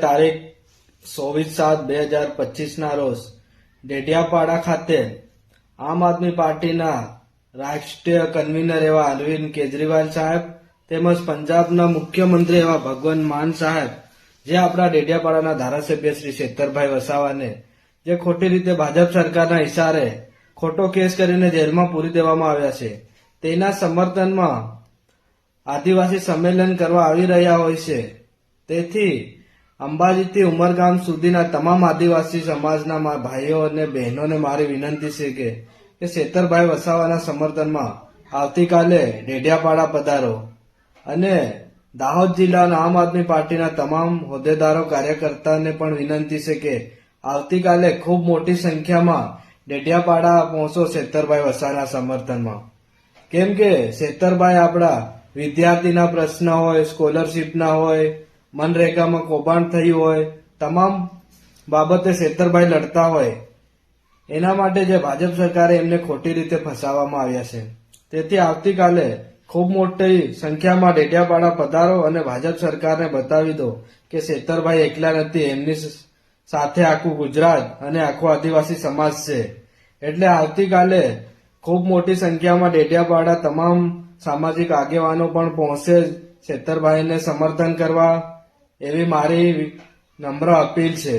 તારીખ ચોવીસ સાત બે હજાર પચીસના રોજ ડેડિયાપાડા ખાતે આમ આદમી પાર્ટીના રાષ્ટ્રીય કન્વીનર એવા અરવિંદ કેજરીવાલ સાહેબ તેમજ પંજાબના મુખ્યમંત્રી એવા ભગવંત માન સાહેબ, જે આપણા ડેડિયાપાડાના ધારાસભ્ય શ્રી શેતરભાઈ વસાવાને, જે ખોટી રીતે ભાજપ સરકારના ઇશારે ખોટો કેસ કરીને જેલમાં પૂરી દેવામાં આવ્યા છે, તેના સમર્થનમાં આદિવાસી સંમેલન કરવા આવી રહ્યા હોય છે. તેથી અંબાજીથી ઉમરગામ સુધીના તમામ આદિવાસી સમાજના ભાઈઓ અને બહેનોને મારી વિનંતી છે કે કે શેતરભાઈ વસાવાના સમર્થનમાં આવતીકાલે ડેઢિયાપાડા પધારો અને દાહોદ જિલ્લાના આમ આદમી પાર્ટીના તમામ હોદ્દેદારો, કાર્યકર્તાને પણ વિનંતી છે કે, આવતીકાલે ખૂબ મોટી સંખ્યામાં ડેઢિયાપાડા પહોંચો શેતરભાઈ વસાવાના સમર્થનમાં. કેમ કે શેતરભાઈ આપણા વિદ્યાર્થીના પ્રશ્ન હોય સ્કોલરશીપના હોય મનરેગામાં કૌભાંડ થયું હોય, તમામ બાબતે શેતરભાઈ લડતા હોય, એના માટે જે ભાજપ સરકારે એમને ખોટી રીતે ફસાવવામાં આવ્યા છે. તેથી આવતીકાલે ખૂબ મોટી સંખ્યામાં ડેડિયાપાડા પધારો અને ભાજપ સરકારને બતાવી દો કે શેતરભાઈ એકલા નથી, એમની સાથે આખું ગુજરાત અને આખો આદિવાસી સમાજ છે. એટલે આવતીકાલે ખૂબ મોટી સંખ્યામાં ડેડિયાપાડા તમામ સામાજિક આગેવાનો પણ પહોંચશે છેતરભાઈને સમર્થન કરવા એવી મારી નમ્ર અપીલ છે.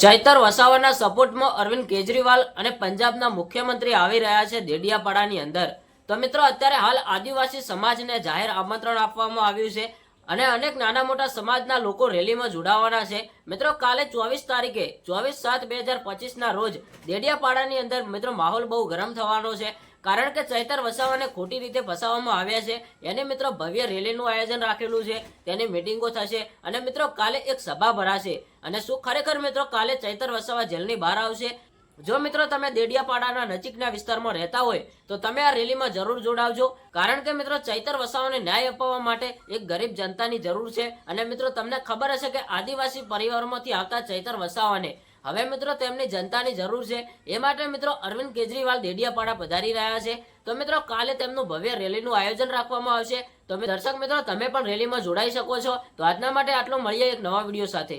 ચૈતર વસાવાના સપોર્ટમાં અરવિંદ કેજરીવાલ અને પંજાબના મુખ્યમંત્રી આવી રહ્યા છે દેડિયાપાડાની અંદર. તો મિત્રો, અત્યારે હાલ આદિવાસી સમાજને જાહેર આમંત્રણ આપવામાં આવ્યું છે અને અનેક નાના મોટા સમાજના લોકો રેલીમાં જોડાવાના છે. મિત્રો, કાલે ચોવીસ તારીખે, ચોવીસ સાત બે હજાર પચીસના રોજ દેડિયાપાડાની અંદર મિત્રો માહોલ બહુ ગરમ થવાનો છે. કારણ કે ચૈતર વસાવાને ખોટી રીતે ફસાવવામાં આવ્યા છે. એને મિત્રો ભવ્ય રેલીનું આયોજન રાખેલું છે. તેની મિટિંગો થશે અને મિત્રો કાલે એક સભા ભરાશે. અને શું ખરેખર મિત્રો કાલે ચૈતર વસાવા જેલની બહાર આવશે? જો મિત્રો તમે દેડિયાપાડાના નજીકના વિસ્તારમાં રહેતા હોય, તો તમે આ રેલીમાં જરૂર જોડાવજો. કારણ કે મિત્રો ચૈતર વસાવાને ન્યાય અપાવવા માટે એક ગરીબ જનતાની જરૂર છે. અને મિત્રો તમને ખબર હશે કે આદિવાસી પરિવારોમાંથી આવતા ચૈતર વસાવાને હવે મિત્રો તેમની જનતાની જરૂર છે. એ માટે મિત્રો અરવિંદ કેજરીવાલ દેડિયાપાડા પધારી રહ્યા છે. તો મિત્રો કાલે તેમનું ભવ્ય રેલીનું આયોજન રાખવામાં આવશે. તો દર્શક મિત્રો, તમે પણ રેલીમાં જોડાઈ શકો છો. તો આજના માટે આટલો મળીએ એક નવા વીડિયો સાથે.